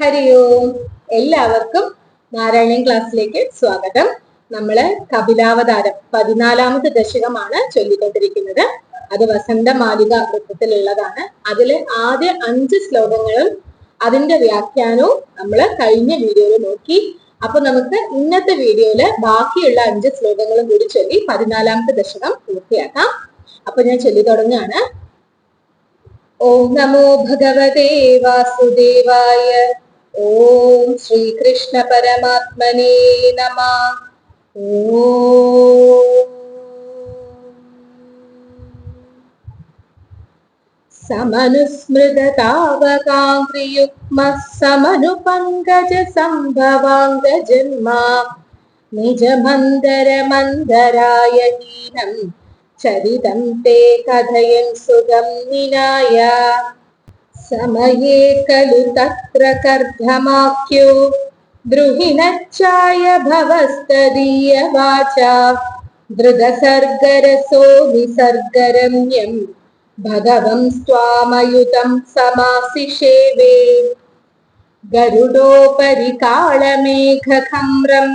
ഹരി ഓം. എല്ലാവർക്കും നാരായണൻ ക്ലാസ്സിലേക്ക് സ്വാഗതം. നമ്മൾ കപിലാവതാരം പതിനാലാമത്തെ ദശകമാണ് ചൊല്ലിക്കൊണ്ടിരിക്കുന്നത്. അത് വസന്ത മാലിക വൃത്തത്തിലുള്ളതാണ്. അതിലെ ആദ്യ അഞ്ച് ശ്ലോകങ്ങളും അതിന്റെ വ്യാഖ്യാനവും നമ്മൾ കഴിഞ്ഞ വീഡിയോയിൽ നോക്കി. അപ്പൊ നമുക്ക് ഇന്നത്തെ വീഡിയോയിൽ ബാക്കിയുള്ള അഞ്ച് ശ്ലോകങ്ങളും കൂടി ചൊല്ലി പതിനാലാമത്തെ ദശകം പൂർത്തിയാക്കാം. അപ്പൊ ഞാൻ ചൊല്ലി തുടങ്ങുകയാണ്. ഓം നമോ ഭഗവതേ വാസുദേവായ. ഓം ശ്രീകൃഷ്ണ പരമാത്മനേ നമ. സമനുസ്മൃതതാവകാംഗ്രിയുഗ്മ സമനുപങ്കജ സംഭവാംഗജന്മാ നിജമന്ദരമന്ദരായ ഹീനം चरितं ते कथयन् सुगं निनाय समये खलु तत्र कर्धमाख्यो द्रुहिणच्चाय भवस्तदीयवाचा धृतसर्गरसो विसर्गरम्यं भगवं स्वामयुतं समासिषेवे गरुडोपरि कालमेघम्रम्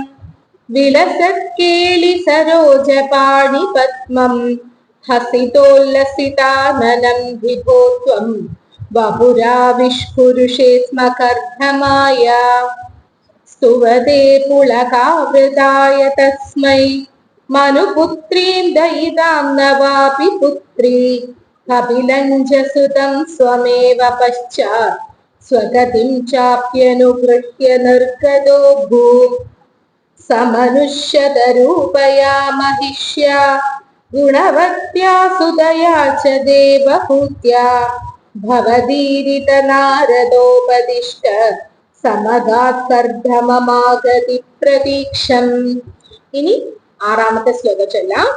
വിലസത്കേളി സരോജപാണി പത്മം ഹസിതോല്ലസിതാനനം വിഭോ ത്വം വപുരാവിഷ്കുരുഷേ സ്മ കർദ്ധമായ സ്തുവതേ പുളകാവൃതായ തസ്മൈ. മനുപുത്രീം ദയിതാം നവാപി പുത്രീ. കപിലഞ്ചസുതം സ്വമേവ പശ്ചാത്. സ്വഗതിം ചാപ്യനുഗൃഹ്യ നിർഗതോ ഭൂ. സമനുഷ്യതരൂപയാ മഹിഷ്യ ഗുണവത്യാ സുതയാ ച ദേവഭൂത്യാ. ഭവതീരിത നാരദോപദിഷ്ട സമദാത്കർദ്ധമമാഗതി പ്രതീക്ഷം. ഇനി ആറാമത്തെ ശ്ലോകം ചൊല്ലാം.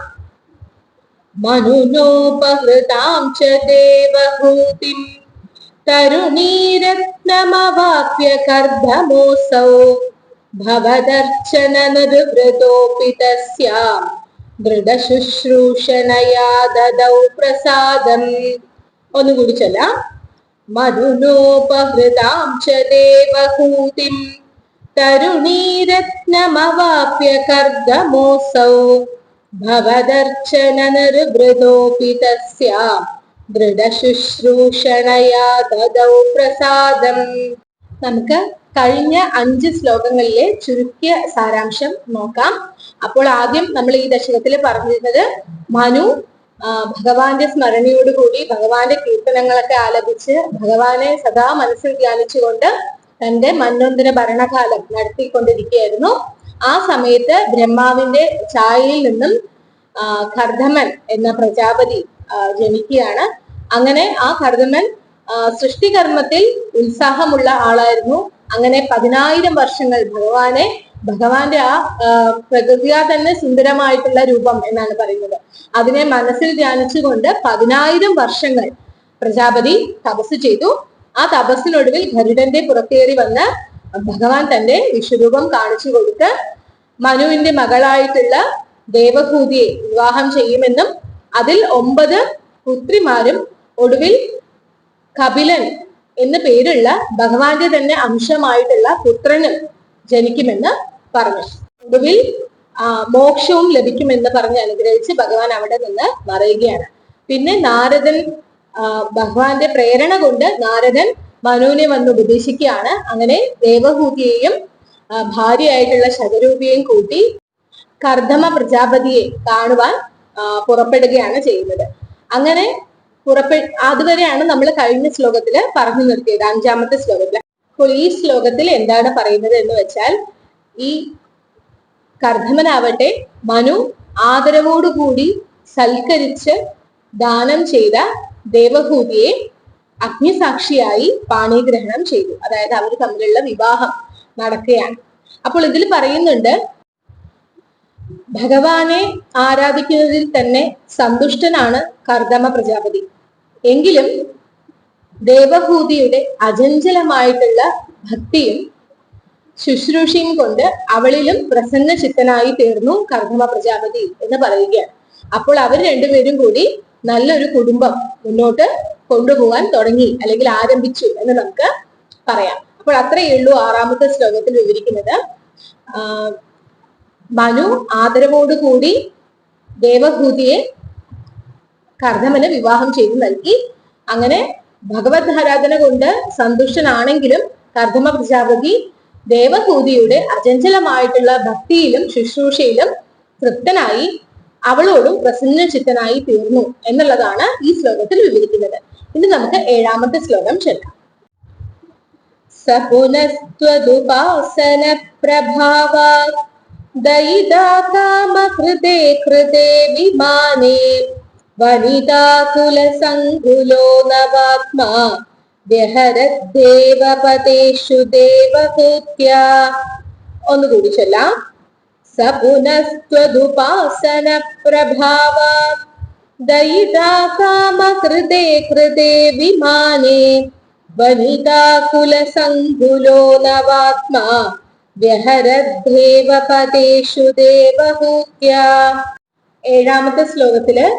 മനുനോപഹൃതാം ച ദേവഭൂതിം തരുണീരത്നമവാപ്യ കർദ്ധമോസൗ भवदर्चननदुव्रतोऽपि तस्यां दृढशुश्रूषणया ददौ प्रसादम्। ഒന്നുകൂടി ചൊല്ലാം മധുനോപഹൃതാം ച ദേവഹൂതിം തരുണീരത്നമവാപ്യ കർഗമോസൗ ഭവദർച്ചന നിർവൃതോപി തസ്യാം ദൃഢശുശ്രൂഷണയാ ദദൗ പ്രസാദം। നമുക്ക് കഴിഞ്ഞ അഞ്ച് ശ്ലോകങ്ങളിലെ ചുരുക്കിയ സാരാംശം നോക്കാം. അപ്പോൾ ആദ്യം നമ്മൾ ഈ ദശകത്തിൽ പറഞ്ഞിരുന്നത് മനു ഭഗവാന്റെ സ്മരണയോടുകൂടി ഭഗവാന്റെ കീർത്തനങ്ങളൊക്കെ ആലപിച്ച് ഭഗവാനെ സദാ മനസ്സിൽ ധ്യാനിച്ചുകൊണ്ട് തന്റെ മന്നോന്തര ഭരണകാലം നടത്തിക്കൊണ്ടിരിക്കുകയായിരുന്നു. ആ സമയത്ത് ബ്രഹ്മാവിന്റെ ചായയിൽ നിന്നും കർദമൻ എന്ന പ്രജാപതി ജനിക്കുകയാണ്. അങ്ങനെ ആ കർദമൻ സൃഷ്ടികർമ്മത്തിൽ ഉത്സാഹമുള്ള ആളായിരുന്നു. അങ്ങനെ പതിനായിരം വർഷങ്ങൾ ഭഗവാനെ ഭഗവാന്റെ ആ പ്രകൃതിയാ തന്നെ സുന്ദരമായിട്ടുള്ള രൂപം എന്നാണ് പറയുന്നത്. അതിനെ മനസ്സിൽ ധ്യാനിച്ചുകൊണ്ട് പതിനായിരം വർഷങ്ങൾ പ്രജാപതി തപസ് ചെയ്തു. ആ തപസ്സിനൊടുവിൽ ഗരുഡന്റെ പുറത്തേറി വന്ന് ഭഗവാൻ തന്റെ വിശ്വരൂപം കാണിച്ചു കൊടുത്ത് മനുവിന്റെ മകളായിട്ടുള്ള ദേവഭൂതിയെ വിവാഹം ചെയ്യുമെന്നും അതിൽ ഒമ്പത് പുത്രിമാരും ഒടുവിൽ കപിലൻ എന്ന പേരുള്ള ഭഗവാന്റെ തന്നെ അംശമായിട്ടുള്ള പുത്രനും ജനിക്കുമെന്ന് പറഞ്ഞു. ഒടുവിൽ മോക്ഷവും ലഭിക്കുമെന്ന് പറഞ്ഞ് അനുഗ്രഹിച്ച് ഭഗവാൻ അവിടെ നിന്ന് മറയുകയാണ്. പിന്നെ നാരദൻ ഭഗവാന്റെ പ്രേരണ കൊണ്ട് നാരദൻ മനുവിനെ വന്ന് ഉപദേശിക്കുകയാണ്. അങ്ങനെ ദേവഹൂതിയെയും ഭാര്യയായിട്ടുള്ള ശതരൂപിയെയും കൂട്ടി കർദമ പ്രജാപതിയെ കാണുവാൻ പുറപ്പെടുകയാണ് ചെയ്യുന്നത്. അങ്ങനെ പുറപ്പെ അതുവരെയാണ് നമ്മൾ കഴിഞ്ഞ ശ്ലോകത്തിൽ പറഞ്ഞു നിർത്തിയത് അഞ്ചാമത്തെ ശ്ലോകത്തിൽ. അപ്പോൾ ഈ ശ്ലോകത്തിൽ എന്താണ് പറയുന്നത് എന്ന് വെച്ചാൽ ഈ കർദ്ധമനാവട്ടെ മനു ആദരവോടുകൂടി സൽക്കരിച്ച് ദാനം ചെയ്ത ദേവഭൂതിയെ അഗ്നിസാക്ഷിയായി പാണിഗ്രഹണം ചെയ്തു. അതായത് അവർ തമ്മിലുള്ള വിവാഹം നടക്കുകയാണ്. അപ്പോൾ ഇതിൽ പറയുന്നുണ്ട് ഭഗവാനെ ആരാധിക്കുന്നതിൽ തന്നെ സന്തുഷ്ടനാണ് കർദമ പ്രജാപതി. എങ്കിലും ദേവഭൂതിയുടെ അചഞ്ചലമായിട്ടുള്ള ഭക്തിയും ശുശ്രൂഷയും കൊണ്ട് അവളിലും പ്രസന്ന ചിത്തനായി തീർന്നു കർദമ പ്രജാപതി എന്ന് പറയുകയാണ്. അപ്പോൾ അവർ രണ്ടുപേരും കൂടി നല്ലൊരു കുടുംബം മുന്നോട്ട് കൊണ്ടുപോകാൻ തുടങ്ങി അല്ലെങ്കിൽ ആരംഭിച്ചു എന്ന് നമുക്ക് പറയാം. അപ്പോൾ അത്രയേ ഉള്ളൂ ആറാമത്തെ ശ്ലോകത്തിൽ വിവരിക്കുന്നത്. മനു ആദരവോടുകൂടി ദേവഭൂതിയെ കർദമന് വിവാഹം ചെയ്തു നൽകി. അങ്ങനെ ഭഗവത് ആരാധന കൊണ്ട് സന്തുഷ്ടനാണെങ്കിലും കർദമ പ്രജാപതി ദേവഭൂതിയുടെ അചഞ്ചലമായിട്ടുള്ള ഭക്തിയിലും ശുശ്രൂഷയിലും തൃപ്തനായി അവളോടും പ്രസന്നചിത്തനായി തീർന്നു എന്നുള്ളതാണ് ഈ ശ്ലോകത്തിൽ വിവരിക്കുന്നത്. ഇനി നമുക്ക് ഏഴാമത്തെ ശ്ലോകം ചൊല്ലാം സപുനസ്ത്വദുപാസന പ്രഭാവ ദയിതാ കാമകൃതേ കൃതേ വിമാനേ വനിതാകുലസങ്കുലോ നവാത്മാ വ്യഹരദ്ദേവപതേഷു ദേവഹൂത്യ ഒന്നുകൂടി ചൊല്ലാം. സപുനസ്ത്വദുപാസന പ്രഭാവ ദയിതാ കാമകൃതേ കൃതേ വിമാനേ വനിതാകുലസങ്കുലോ നവാത്മാ. വ്യഹരദ്ദേവപതേഷു ദേവഹൂത്യ ഏഴാമത്തെ ശ്ലോകത്തിൽ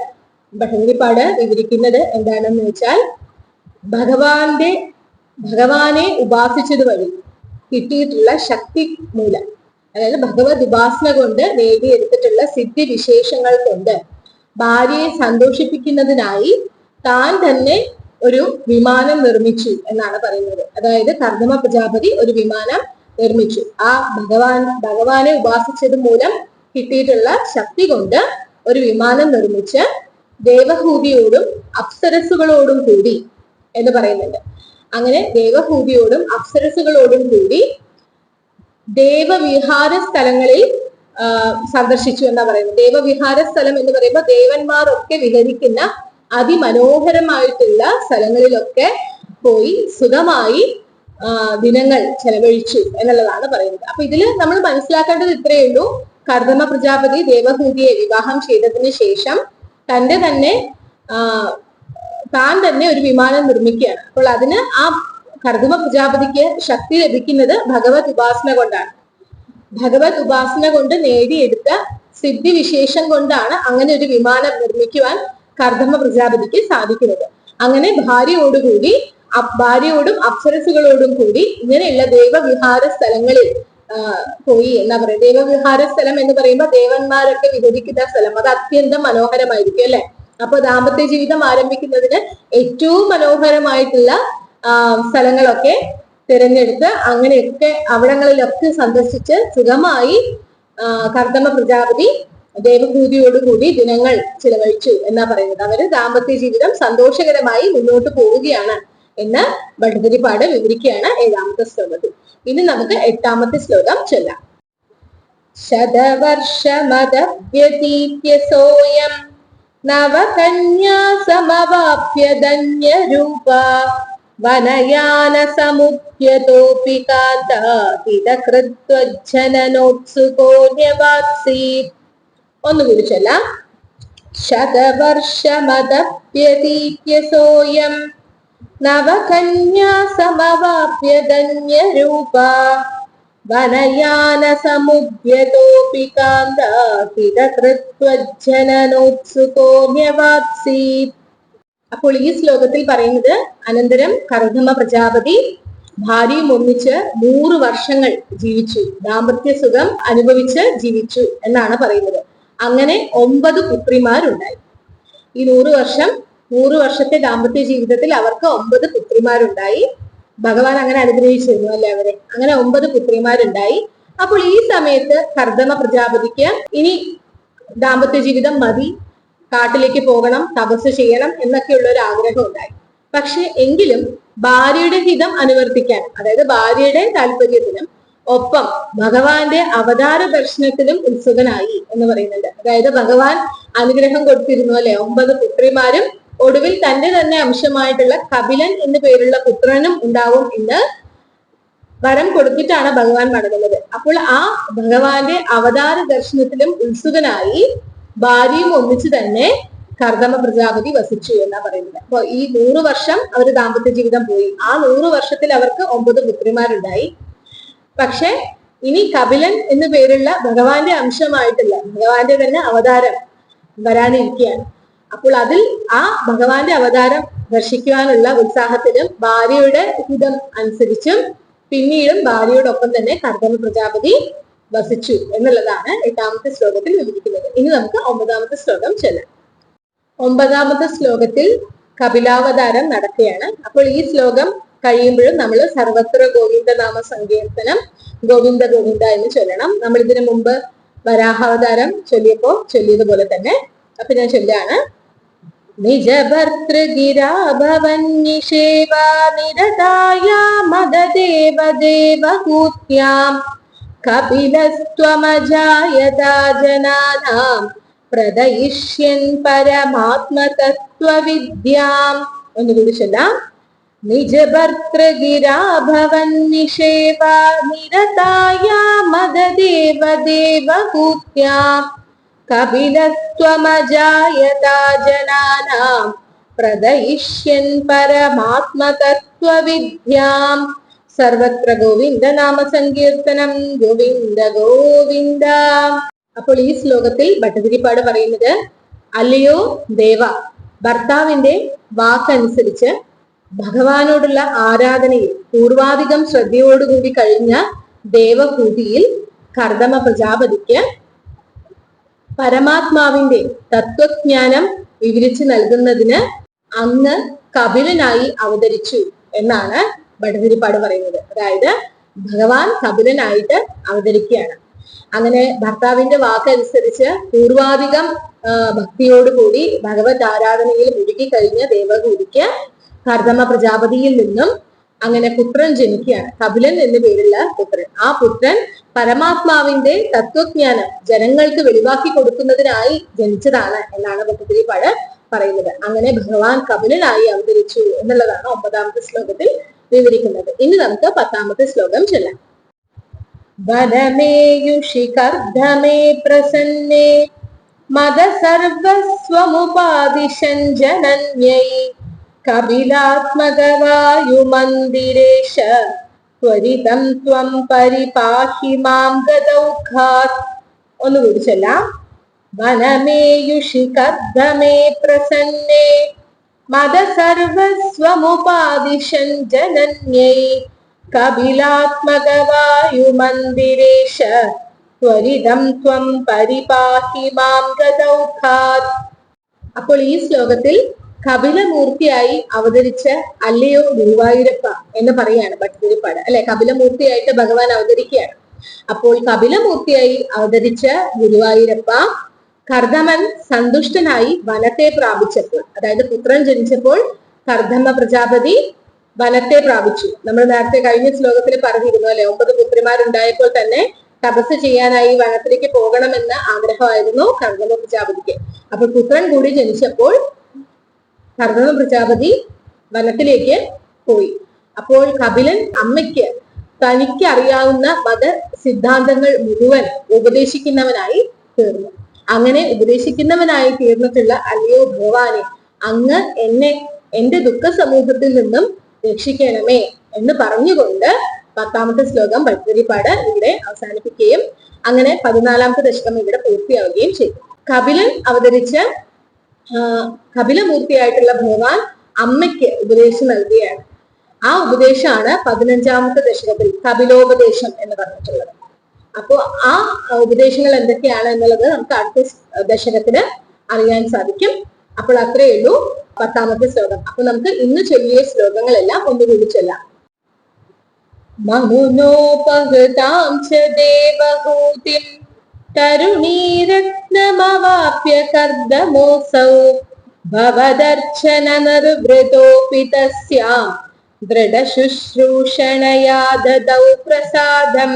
ഭഗവതിപ്പാട് വിവരിക്കുന്നത് എന്താണെന്ന് വെച്ചാൽ ഭഗവാന്റെ ഭഗവാനെ ഉപാസിച്ചത് വഴി കിട്ടിയിട്ടുള്ള ശക്തി മൂലം അതായത് ഭഗവത് ഉപാസന കൊണ്ട് നേടിയെടുത്തിട്ടുള്ള സിദ്ധി വിശേഷങ്ങൾ കൊണ്ട് ഭാര്യയെ സന്തോഷിപ്പിക്കുന്നതിനായി താൻ തന്നെ ഒരു വിമാനം നിർമ്മിച്ചു എന്നാണ് പറയുന്നത്. അതായത് കർദമ പ്രജാപതി ഒരു വിമാനം നിർമ്മിച്ചു. ആ ഭഗവാൻ ഭഗവാനെ ഉപാസിച്ചത് മൂലം കിട്ടിയിട്ടുള്ള ശക്തി കൊണ്ട് ഒരു വിമാനം നിർമ്മിച്ച് ദേവഹൂതിയോടും അപ്സരസുകളോടും കൂടി എന്ന് പറയുന്നുണ്ട്. അങ്ങനെ ദേവഹൂതിയോടും അപ്സരസുകളോടും കൂടി ദേവവിഹാര സ്ഥലങ്ങളിൽ സന്ദർശിച്ചു എന്നാ പറയുന്നത്. ദേവവിഹാര സ്ഥലം എന്ന് പറയുമ്പോൾ ദേവന്മാരൊക്കെ വിഹരിക്കുന്ന അതിമനോഹരമായിട്ടുള്ള സ്ഥലങ്ങളിലൊക്കെ പോയി സുഖമായി ദിനങ്ങൾ ചെലവഴിച്ചു എന്നുള്ളതാണ് പറയുന്നത്. അപ്പൊ ഇതിൽ നമ്മൾ മനസ്സിലാക്കേണ്ടത് ഇത്രയേ ഉള്ളൂ. കർദമ പ്രജാപതി ദേവഭൂതിയെ വിവാഹം ചെയ്തതിന് ശേഷം തന്റെ തന്നെ താൻ തന്നെ ഒരു വിമാനം നിർമ്മിക്കുകയാണ്. അപ്പോൾ അതിന് ആ കർദമ പ്രജാപതിക്ക് ശക്തി ലഭിക്കുന്നത് ഭഗവത് ഉപാസന കൊണ്ടാണ്. ഭഗവത് ഉപാസന കൊണ്ട് നേടിയെടുത്ത സിദ്ധി വിശേഷം കൊണ്ടാണ് അങ്ങനെ ഒരു വിമാനം നിർമ്മിക്കുവാൻ കർദമ പ്രജാപതിക്ക് സാധിക്കുന്നത്. അങ്ങനെ ഭാര്യയോടുകൂടി ഭാര്യയോടും അപ്സരസുകളോടും കൂടി ഇങ്ങനെയുള്ള ദൈവവിഹാര സ്ഥലങ്ങളിൽ പോയി എന്താ പറയുക ദൈവവിഹാര സ്ഥലം എന്ന് പറയുമ്പോൾ ദേവന്മാരൊക്കെ വിഭജിക്കുന്ന സ്ഥലം. അത് അത്യന്തം മനോഹരമായിരിക്കും അല്ലെ? അപ്പൊ ദാമ്പത്യ ജീവിതം ആരംഭിക്കുന്നതിന് ഏറ്റവും മനോഹരമായിട്ടുള്ള സ്ഥലങ്ങളൊക്കെ തിരഞ്ഞെടുത്ത് അങ്ങനെയൊക്കെ അവിടങ്ങളിലൊക്കെ സന്ദർശിച്ച് സുഖമായി കർദമ പ്രജാപതി ദേവഭൂതിയോടുകൂടി ദിനങ്ങൾ ചിലവഴിച്ചു എന്നാ പറയുന്നത്. അവർ ദാമ്പത്യ ജീവിതം സന്തോഷകരമായി മുന്നോട്ട് പോവുകയാണ്. എന്ന് ഭട്ടതിരിപ്പാട് വിവരിക്കുകയാണ് ഏഴാമത്തെ ശ്ലോകത്തിൽ. ഇനി നമുക്ക് എട്ടാമത്തെ ശ്ലോകം ചൊല്ലാം. ശതവർഷ മതീത്യസോയം നവകന്യാ സമവാപ്യ ധന്യരൂപ വനയാന സമുദ്യതോപി കാന്താഹിതകൃത്വജ്ജനനോത്സുകോന്യവാത്സീ ഒന്നുകൂടി ചൊല്ലാം. ശതവർഷമതവ്യതീത്യ സോയം നവകന്യാ സമവാപ്യ ധന്യരൂപ വനയാന സമുദ്യതോപി കാന്താഹിതകൃത്വജ്ജനനോത്സുകോന്യവാത്സീ അപ്പോൾ ഈ ശ്ലോകത്തിൽ പറയുന്നത് അനന്തരം കർദമ പ്രജാപതി ഭാര്യയും ഒന്നിച്ച് നൂറ് വർഷങ്ങൾ ജീവിച്ചു. ദാമ്പത്യ സുഖം അനുഭവിച്ച് ജീവിച്ചു എന്നാണ് പറയുന്നത്. അങ്ങനെ ഒമ്പത് പുത്രിമാരുണ്ടായി. ഈ നൂറ് വർഷം നൂറ് വർഷത്തെ ദാമ്പത്യ ജീവിതത്തിൽ അവർക്ക് ഒമ്പത് പുത്രിമാരുണ്ടായി. ഭഗവാൻ അങ്ങനെ അനുഗ്രഹിച്ചിരുന്നു അല്ലെ അവരെ? അങ്ങനെ ഒമ്പത് പുത്രിമാരുണ്ടായി. അപ്പോൾ ഈ സമയത്ത് കർദമ പ്രജാപതിക്ക് ഇനി ദാമ്പത്യ ജീവിതം മതി കാട്ടിലേക്ക് പോകണം തപസ് ചെയ്യണം എന്നൊക്കെയുള്ള ഒരു ആഗ്രഹം ഉണ്ടായി. പക്ഷെ എങ്കിലും ഭാര്യയുടെ ഹിതം അനുവർത്തിക്കാൻ അതായത് ഭാര്യയുടെ താല്പര്യത്തിനും ഒപ്പം ഭഗവാന്റെ അവതാര ദർശനത്തിലും ഉത്സുകനായി എന്ന് പറയുന്നുണ്ട്. അതായത് ഭഗവാൻ അനുഗ്രഹം കൊടുത്തിരുന്നു അല്ലെ? ഒമ്പത് പുത്രിമാരും ഒടുവിൽ തന്റെ തന്നെ അംശമായിട്ടുള്ള കപിലൻ എന്നു പേരുള്ള പുത്രനും ഉണ്ടാവും എന്ന് വരം കൊടുത്തിട്ടാണ് ഭഗവാൻ മടങ്ങുന്നത് അപ്പോൾ ആ ഭഗവാന്റെ അവതാര ദർശനത്തിലും ഉത്സുകനായി ഭാര്യയും ഒന്നിച്ചു തന്നെ കർദമ പ്രജാപതി വസിച്ചു എന്നാ പറയുന്നത്. അപ്പൊ ഈ നൂറ് വർഷം അവർ ദാമ്പത്യ ജീവിതം പോയി. ആ നൂറ് വർഷത്തിൽ അവർക്ക് ഒമ്പത് പുത്രിമാരുണ്ടായി. പക്ഷെ ഇനി കപിലൻ എന്നു പേരുള്ള ഭഗവാന്റെ അംശമായിട്ടില്ല ഭഗവാന്റെ തന്നെ അവതാരം വരാനിരിക്കുകയാണ്. അപ്പോൾ അതിൽ ആ ഭഗവാന്റെ അവതാരം ദർശിക്കുവാനുള്ള ഉത്സാഹത്തിലും ഭാര്യയുടെ ഹിതം അനുസരിച്ചും പിന്നീടും ഭാര്യയോടൊപ്പം തന്നെ കർദമ പ്രജാപതി വസിച്ചു എന്നുള്ളതാണ് എട്ടാമത്തെ ശ്ലോകത്തിൽ വിവരിക്കുന്നത്. ഇനി നമുക്ക് ഒമ്പതാമത്തെ ശ്ലോകം ചെല്ലാം. ഒമ്പതാമത്തെ ശ്ലോകത്തിൽ കപിലാവതാരം നടക്കുകയാണ്. അപ്പോൾ ഈ ശ്ലോകം കഴിയുമ്പോഴും നമ്മൾ സർവത്ര ഗോവിന്ദ നാമ സങ്കീർത്തനം ഗോവിന്ദ ഗോവിന്ദ എന്ന് ചൊല്ലണം. നമ്മൾ ഇതിനു മുമ്പ് വരാഹാവതാരം ചൊല്ലിയപ്പോ ചൊല്ലിയതുപോലെ തന്നെ അപ്പൊ ഞാൻ ചൊല്ലാണ്. निजभर्तृगिराभवन्निषेवा निरताया मददेव देवहूत्याम् कपिलस्त्वमजायता जनानां प्रदयिष्यन् परमात्मतत्त्वविद्याम् ഒന്നുകൂടി ചൊല്ലാം निजभर्तृगिराभवन्निषेवा निरताया मददेव देवहूत्याम् കപിലത്വമജായതാ ജനാനാം. പ്രദയിഷ്യൻ പരമാത്മതത്വവിദ്യാം. സർവത്ര ഗോവിന്ദ നാമ സങ്കീർത്തനം ഗോവിന്ദ ഗോവിന്ദ. അപ്പോൾ ഈ ശ്ലോകത്തിൽ ഭട്ടതിരിപ്പാട് പറയുന്നത് അല്ലയോ ദേവ ഭർത്താവിന്റെ വാക്കനുസരിച്ച് ഭഗവാനോടുള്ള ആരാധനയിൽ പൂർവാധികം ശ്രദ്ധയോടുകൂടി കഴിഞ്ഞ ദേവഭൂതിയിൽ കർദമ പ്രജാപതിക്ക് പരമാത്മാവിന്റെ തത്വജ്ഞാനം വിവരിച്ചു നൽകുന്നതിന് അന്ന് കപിലനായി അവതരിച്ചു എന്നാണ് ഭട്ടതിരിപ്പാട് പറയുന്നത്. അതായത് ഭഗവാൻ കപിലനായിട്ട് അവതരിക്കുകയാണ്. അങ്ങനെ ഭർത്താവിന്റെ വാക്കനുസരിച്ച് പൂർവാധികം ഭക്തിയോടുകൂടി ഭഗവത് ആരാധനയിൽ മുഴുകി കഴിഞ്ഞ ദേവകൂടിക്ക് കർദമ പ്രജാപതിയിൽ നിന്നും അങ്ങനെ പുത്രൻ ജനിക്കുകയാണ് കപിലൻ എന്ന പേരുള്ള പുത്രൻ. ആ പുത്രൻ പരമാത്മാവിന്റെ തത്വജ്ഞാനം ജനങ്ങൾക്ക് വെളിവാക്കി കൊടുക്കുന്നതിനായി ജനിച്ചതാണ് എന്നാണ് ഭക്തിരിപ്പാട് പറയുന്നത്. അങ്ങനെ ഭഗവാൻ കപിലനായി അവതരിച്ചു എന്നുള്ളതാണ് ഒമ്പതാമത്തെ ശ്ലോകത്തിൽ വിവരിക്കുന്നത്. ഇനി നമുക്ക് പത്താമത്തെ ശ്ലോകം ചൊല്ലാം. വനമേയുഷി കർദ്ധമേ പ്രസന്നേ മത സർവസ്വമുപാദിശൻ ജനന്യൈ കപിലാത്മകവായുമന്ദിരേശ ത്വരിതം ത്വം പരിപാഹി മാം ഗതൗഘാത് ഒന്നുകൂടി ചൊല്ലാം. വനമേയുഷി കർദ്ധമേ പ്രസന്നേ മതസർവസ്വമുപാദിശൻ ജനന്യൈ കപിലാത്മകവായുമന്ദിരേശ ത്വരിതം ത്വം പരിപാഹി മാം ഗതൗഘാത് അപ്പോൾ ഈ ശ്ലോകത്തിൽ കപിലമൂർത്തിയായി അവതരിച്ച അല്ലയോ ഗുരുവായൂരപ്പ എന്ന് പറയാണ് ഭട്ടതിരിപ്പാട് അല്ലെ? കപിലമൂർത്തിയായിട്ട് ഭഗവാൻ അവതരിക്കുകയാണ്. അപ്പോൾ കപിലമൂർത്തിയായി അവതരിച്ച ഗുരുവായൂരപ്പ കർദമൻ സന്തുഷ്ടനായി വനത്തെ പ്രാപിച്ചപ്പോൾ അതായത് പുത്രൻ ജനിച്ചപ്പോൾ കർദമ പ്രജാപതി വനത്തെ പ്രാപിച്ചു. നമ്മൾ നേരത്തെ കഴിഞ്ഞ ശ്ലോകത്തിൽ പറഞ്ഞിരുന്നു അല്ലെ? ഒമ്പത് പുത്രിമാരുണ്ടായപ്പോൾ തന്നെ തപസ് ചെയ്യാനായി വനത്തിലേക്ക് പോകണമെന്ന് ആഗ്രഹമായിരുന്നു കർദമ പ്രജാപതിക്ക്. അപ്പോൾ പുത്രൻ കൂടി ജനിച്ചപ്പോൾ കർദമ പ്രജാപതി വനത്തിലേക്ക് പോയി. അപ്പോൾ കപിലൻ അമ്മയ്ക്ക് തനിക്ക് അറിയാവുന്ന മത സിദ്ധാന്തങ്ങൾ മുഴുവൻ ഉപദേശിക്കുന്നവനായി തീർന്നു. അങ്ങനെ ഉപദേശിക്കുന്നവനായി തീർന്നിട്ടുള്ള അല്ലയോ ഭഗവാനെ അങ്ങ് എന്നെ എന്റെ ദുഃഖ സമൂഹത്തിൽ നിന്നും രക്ഷിക്കണമേ എന്ന് പറഞ്ഞുകൊണ്ട് പത്താമത്തെ ശ്ലോകം ഭക്തരിപ്പാട് ഇവിടെ അവസാനിപ്പിക്കുകയും അങ്ങനെ പതിനാലാമത്തെ ദശകം ഇവിടെ പൂർത്തിയാവുകയും ചെയ്തു. കപിലൻ അവതരിച്ച കപിലമൂർത്തിയായിട്ടുള്ള ഭഗവാൻ അമ്മയ്ക്ക് ഉപദേശം നൽകുകയാണ്. ആ ഉപദേശമാണ് പതിനഞ്ചാമത്തെ ദശകത്തിൽ കപിലോപദേശം എന്ന് പറഞ്ഞിട്ടുള്ളത്. അപ്പോ ആ ഉപദേശങ്ങൾ എന്തൊക്കെയാണ് എന്നുള്ളത് നമുക്ക് അടുത്ത ദശകത്തിന് അറിയാൻ സാധിക്കും. അപ്പോൾ അത്രയേ ഉള്ളൂ പത്താമത്തെ ശ്ലോകം. അപ്പൊ നമുക്ക് ഇന്ന് ചൊല്ലിയ ശ്ലോകങ്ങളെല്ലാം ഒന്നുകൂടി ചൊല്ലാം. ദേവഹൂതിം तरुणीरत्नमवाप्य कर्दमोऽसौ भवदर्चननर्वृतोऽपि तस्यां दृढशुश्रूषणया ददौ प्रसादम्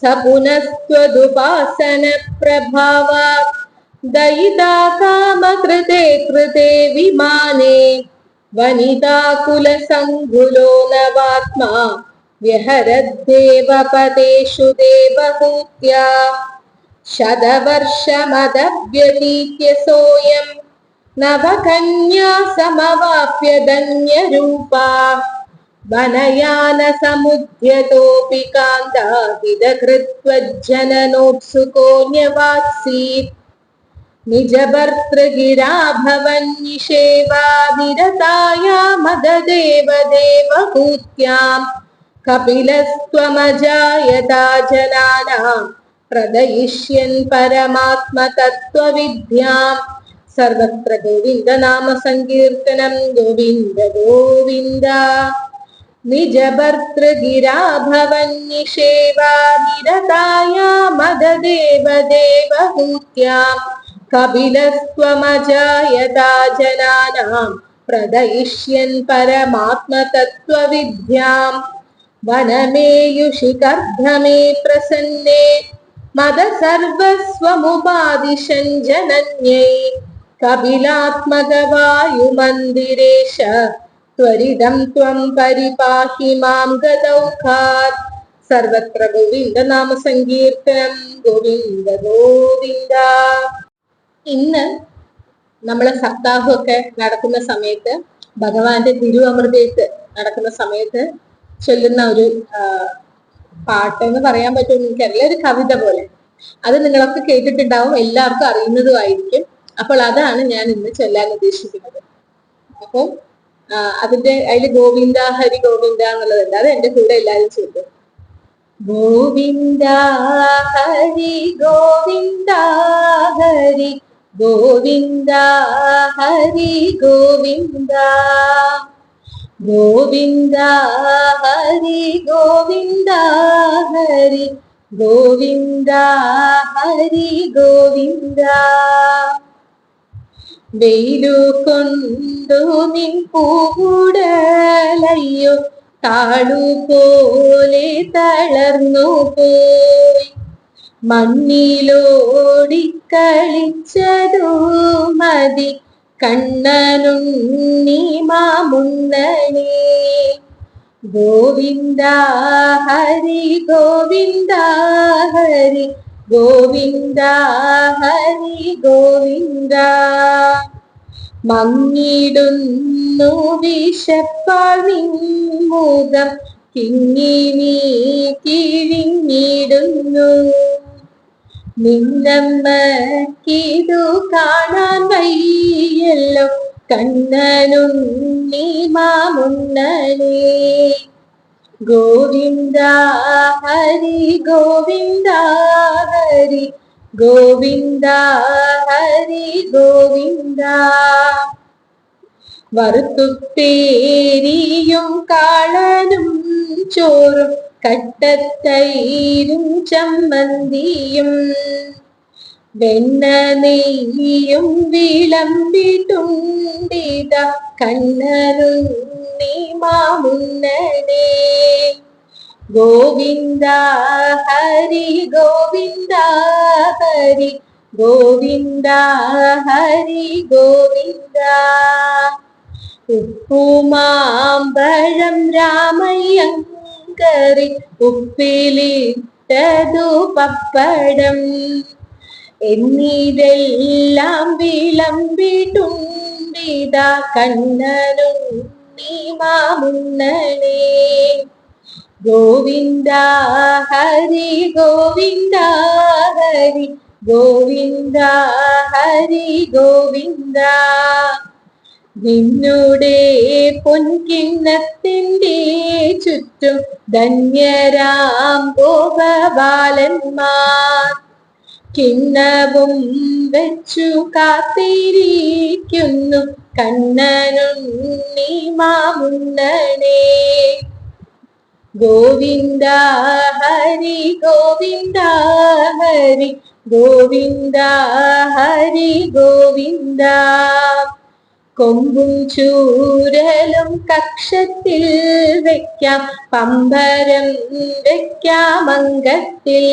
स पुनस्त्वदुपासनप्रभावात् दयिता कामकृते कृते विमाने वनिता वनिताकुलसङ्गुलो नवात्मा व्यहरद्देवपतेषु देवहूत्या शतवर्षमदव्यतीत्य सोऽयं नवकन्या समवाप्य धन्यरूपा वनयानसमुद्यतोऽपि कान्ताहितकृत्वज्जननोत्सुकोऽन्यवात्सीत् निजभर्तृगिराभवन्निषेवाविरताय मददेवदेवहूत्याम् कपिलस्त्वमजायता जनानाम् प्रदयिष्यन् परमात्मतत्त्वविद्याम् सर्वत्र गोविन्द नाम सङ्कीर्तनम् गोविन्द गोविन्द निजभर्तृगिरा भवन्निषेवानिरताय मददेवदेवहूत्याम् कपिलस्त्वमजायता जनानाम् प्रदयिष्यन् परमात्मतत्त्वविद्याम् वनमेयुषि कर्धमे प्रसन्ने मद सर्वस्वमुपादिशन् जनन्यै कपिलात्मकवायुमन्दिरेश त्वरिदं त्वं परिपाहि मां गतौखात् സർവത്ര ഗോവിന്ദ നാമ സങ്കീർത്തനം ഗോവിന്ദ ഗോവിന്ദ ഇന്ന് നമ്മളെ സപ്താഹമൊക്കെ നടക്കുന്ന സമയത്ത് ഭഗവാന്റെ തിരുവമൃതേത്ത് നടക്കുന്ന സമയത്ത് ചൊല്ലുന്ന ഒരു പാട്ട് എന്ന് പറയാൻ പറ്റുമെന്ന് എനിക്കറിയില്ല ഒരു കവിത പോലെ. അത് നിങ്ങളൊക്കെ കേട്ടിട്ടുണ്ടാവും. എല്ലാവർക്കും അറിയുന്നതുമായിരിക്കും അപ്പോൾ അതാണ് ഞാൻ ഇന്ന് ചൊല്ലാൻ ഉദ്ദേശിക്കുന്നത്. അപ്പോൾ അതിന്റെ അതിൽ ഗോവിന്ദ ഹരി ഗോവിന്ദ എന്നുള്ളതുണ്ട്. അത് എന്റെ കൂടെ എല്ലാവരും ചെയ്തു. ഗോവിന്ദ ഹരി ഗോവിന്ദ ഹരി ഗോവിന്ദ ഹരി ഗോവിന്ദ. ഗോവിന്ദ ഹരി ഗോവിന്ദ ഹരി ഗോവിന്ദ ഹരി ഗോവിന്ദ. വെയിലു കൊണ്ടു നിൻ പൂടലയ്യോ താളു പോലെ തളർന്നു പോയി. മണ്ണിലോടിക്കളിച്ചതു മതി കണ്ണനുണ്ണി മാമുണ്ണനേ. ഗോവിന്ദ ഹരി ഗോവിന്ദ ഹരി ഗോവിന്ദ ഹരി ഗോവിന്ദ. മങ്ങിടുന്നു വിശപ്പാൽ നിൻമുഖം കിങ്ങിനീ കിഴിഞ്ഞിടുന്നു. നിന്നമ്മക്കിതു കാണാൻ വയ്യല്ലോ. കണ്ണനും നീ മാമുന്നേ ഗോവിന്ദ ഹരി ഗോവിന്ദ ഹരി ഗോവിന്ദ ഹരി ഗോവിന്ദ. വറുത്തുപ്പേരിയും കാളനും ചോറും കട്ടത്തൈരും ചമ്മന്തിയും വെണ്ണ നെയ്യും വിളമ്പിട്ടുണ്ടിത കണ്ണനുണ്ണി മാമുന്നനെ. ഗോവിന്ദ ഹരി ഗോവിന്ദ ഹരി ഗോവിന്ദ ഹരി ഗോവിന്ദ. ഉപ്പുമാമ്പഴം രാമയ്യങ്കറി ഉപ്പിലിട്ടതു പപ്പടം. എന്നിതെല്ലാം വിളമ്പിട്ടുണ്ടിതാ കണ്ണനുണ്ണി മാമുണ്ണനേ. ഗോവിന്ദ ഹരി ഗോവിന്ദ ഹരി ഗോവിന്ദ ഹരി ഗോവിന്ദ. നിന്നുടെ പൊൻകിണ്ണത്തിന്റെ ചുറ്റും ധന്യരാം ഗോപബാലന്മാർ കിണ്ണവും വെച്ചു കാത്തിരിക്കുന്നു കണ്ണനുണ്ണി മാമുണ്ണനേ. ഗോവിന്ദ ഹരി ഗോവിന്ദ ഹരി ഗോവിന്ദ ഹരി ഗോവിന്ദ. കൊമ്പും ചൂരലും കക്ഷത്തിൽ വെക്കാം. പമ്പരം വെക്കാം അംഗത്തിൽ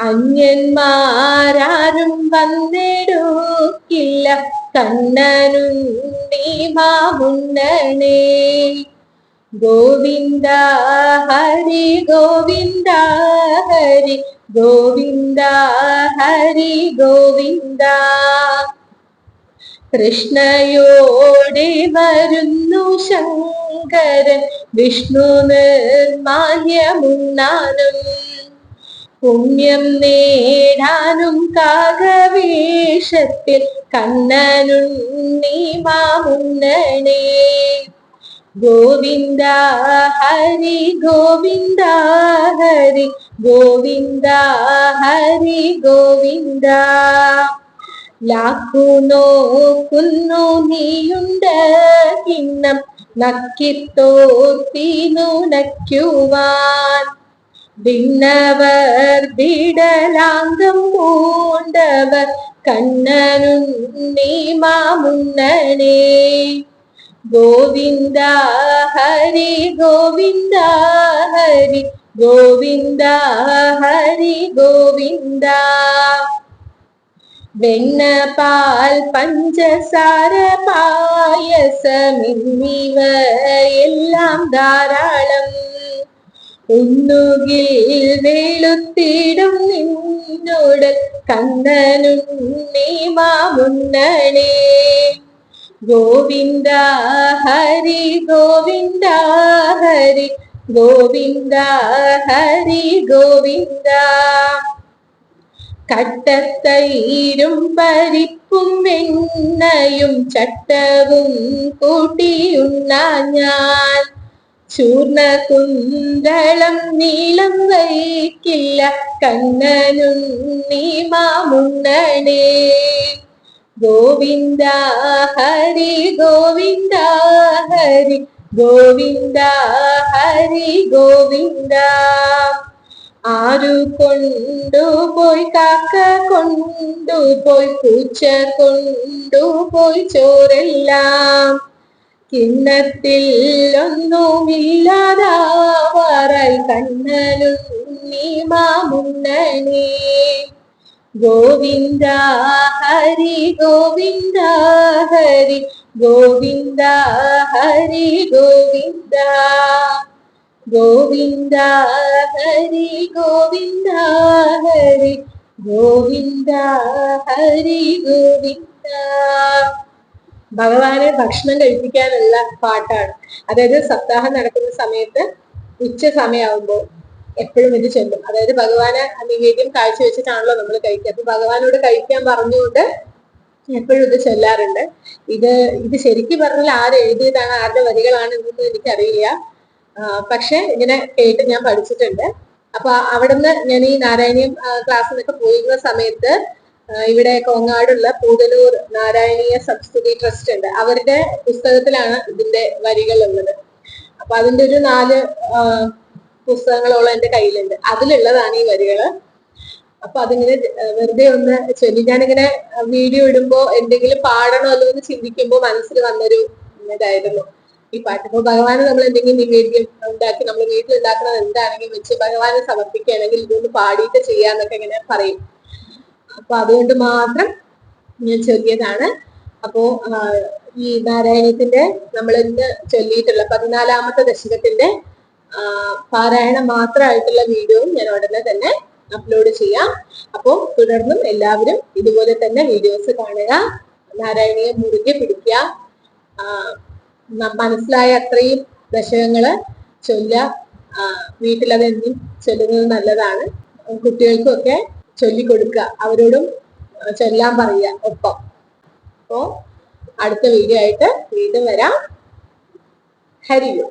അന്യന്മാരാരും വന്നിടുക്കില്ല. നീ മാമുണ്ണനേ. ഗോവിന്ദ ഹരി ഗോവിന്ദ ഹരി ഗോവിന്ദ ഹരി ഗോവിന്ദ. കൃഷ്ണയോടെ വരുന്നു ശങ്കരൻ. വിഷ്ണു നിർമാല്യമുണ്ണാനും പുണ്യം നേടാനും കാകവേഷത്തിൽ കണ്ണനുണ്ണി മാമുന്നണേ ഗോവിന്ദ ഹരി ഗോവിന്ദ ഹരി ഗോവിന്ദ ഹരി ഗോവിന്ദ. ലാക്കു നോക്കുന്നു നീയുണ്ട്. കിണ്ണം നക്കിത്തോർത്തിനു നക്കുവാൻ ഭിന്നവർ വിടലാങ്കം പൂണ്ടവർ കണ്ണനുണ്ണി മാമുന്നണേ ഗോവിന്ദ ഹരി ഗോവിന്ദ ഹരി ഗോവിന്ദ ഹരി ഗോവിന്ദ. വെണ്ണ പാൽ പഞ്ചസാര പായസമെന്നിവ എല്ലാം ധാരാളം. ഒന്നുകിൽ വെളുത്തിടും നിന്നോട് കണ്ണനുണ്ണി മാമുന്നണേ ഗോവിന്ദ ഹരി ഗോവിന്ദ ഹരി ഗോവിന്ദ ഹരി ഗോവിന്ദ. കട്ടത്തൈരും പരിപ്പും വെണ്ണയും ചട്ടവും കൂട്ടിയുണ്ണ ഞാൻ. ചൂർണ കുന്തളം നീളം വൈക്കില്ല കണ്ണനും നീ മാമുണ്ണണേ ഗോവിന്ദ ഹരി ഗോവിന്ദ ഹരി ഗോവിന്ദ ഹരി ഗോവിന്ദ. ആരു കൊണ്ടു കൊണ്ടുപോയി കാക്ക കൊണ്ടു കൊണ്ടുപോയി പൂച്ച കൊണ്ടു കൊണ്ടുപോയി ചോരെല്ലാം. കിണ്ണത്തിൽ ഒന്നുമില്ലാതാവാറായി കണ്ണലുണ്ണി മാമുണ്ണനേ ഗോവിന്ദ ഹരി ഗോവിന്ദ ഹരി ഗോവിന്ദ ഹരി ഗോവിന്ദ. ഗോവിന്ദ ഹരി ഗോവിന്ദ ഹരി ഗോവിന്ദ ഹരി ഗോവിന്ദ. ഭഗവാനെ ഭക്ഷണം കഴിപ്പിക്കാനുള്ള പാട്ടാണ്. അതായത് സപ്താഹം നടക്കുന്ന സമയത്ത് ഉച്ച സമയമാകുമ്പോൾ എപ്പോഴും ഇത് ചെല്ലും. അതായത് ഭഗവാനെ നിവേദ്യം കാഴ്ചവെച്ചിട്ടാണല്ലോ നമ്മൾ കഴിക്കുക. അപ്പൊ ഭഗവാനോട് കഴിക്കാൻ പറഞ്ഞുകൊണ്ട് എപ്പോഴും ഇത് ചൊല്ലാറുണ്ട്. ഇത് ഇത് ശരിക്കും പറഞ്ഞാൽ ആര് എഴുതിയതാണ് ആരുടെ വരികളാണ് എന്നൊന്നും എനിക്കറിയില്ല. പക്ഷെ ഇങ്ങനെ കേട്ട് ഞാൻ പഠിച്ചിട്ടുണ്ട്. അപ്പൊ അവിടുന്ന് ഞാൻ ഈ നാരായണീയം ക്ലാസ്സിനൊക്കെ പോയിരുന്ന സമയത്ത് ഇവിടെ കോങ്ങാടുള്ള പൂതലൂർ നാരായണീയ സംസ്കൃതി ട്രസ്റ്റ് ഉണ്ട്. അവരുടെ പുസ്തകത്തിലാണ് ഇതിന്റെ വരികൾ ഉള്ളത് അപ്പൊ അതിന്റെ ഒരു നാല് പുസ്തകങ്ങളോളം എന്റെ കയ്യിലുണ്ട്. അതിലുള്ളതാണ് ഈ വരികൾ. അപ്പൊ അതിങ്ങനെ വെറുതെ ഒന്ന് ചൊല്ലി. ഞാനിങ്ങനെ വീഡിയോ ഇടുമ്പോ എന്തെങ്കിലും പാടണമല്ലോ എന്ന് ചിന്തിക്കുമ്പോ മനസ്സിൽ വന്നൊരു ഇതായിരുന്നു. ഈ പാട്ട്. അപ്പൊ ഭഗവാന് നമ്മൾ എന്തെങ്കിലും നിവേദ്യം ഉണ്ടാക്കി നമ്മൾ വീട്ടിൽ ഉണ്ടാക്കുന്നത് എന്താണെങ്കിലും വെച്ച് ഭഗവാനെ സമർപ്പിക്കുകയാണെങ്കിൽ ഇതൊന്ന് പാടിയിട്ട് ചെയ്യാന്നൊക്കെ ഇങ്ങനെ പറയും. അപ്പൊ അതുകൊണ്ട് മാത്രം ഞാൻ ചൊല്ലിയതാണ്. അപ്പോ ഈ നാരായണത്തിന്റെ നമ്മൾ ഇന്ന് ചൊല്ലിയിട്ടുള്ള പതിനാലാമത്തെ ദശകത്തിന്റെ പാരായണം മാത്രമായിട്ടുള്ള വീഡിയോയും ഞാൻ ഉടനെ തന്നെ അപ്ലോഡ് ചെയ്യാം. അപ്പോൾ തുടർന്നും എല്ലാവരും ഇതുപോലെ തന്നെ വീഡിയോസ് കാണുക നാരായണീയ മുറുകെ പിടിക്കുക മനസ്സിലായ അത്രയും ദശകങ്ങൾ ചൊല്ല വീട്ടിലതെന്നും ചൊല്ലുന്നത് നല്ലതാണ്. കുട്ടികൾക്കും ഒക്കെ ചൊല്ലിക്കൊടുക്കുക. അവരോടും ചൊല്ലാൻ പറയുക ഒപ്പം. അപ്പോ അടുത്ത വീഡിയോ ആയിട്ട് വീണ്ടും വരാം. ഹരിയോ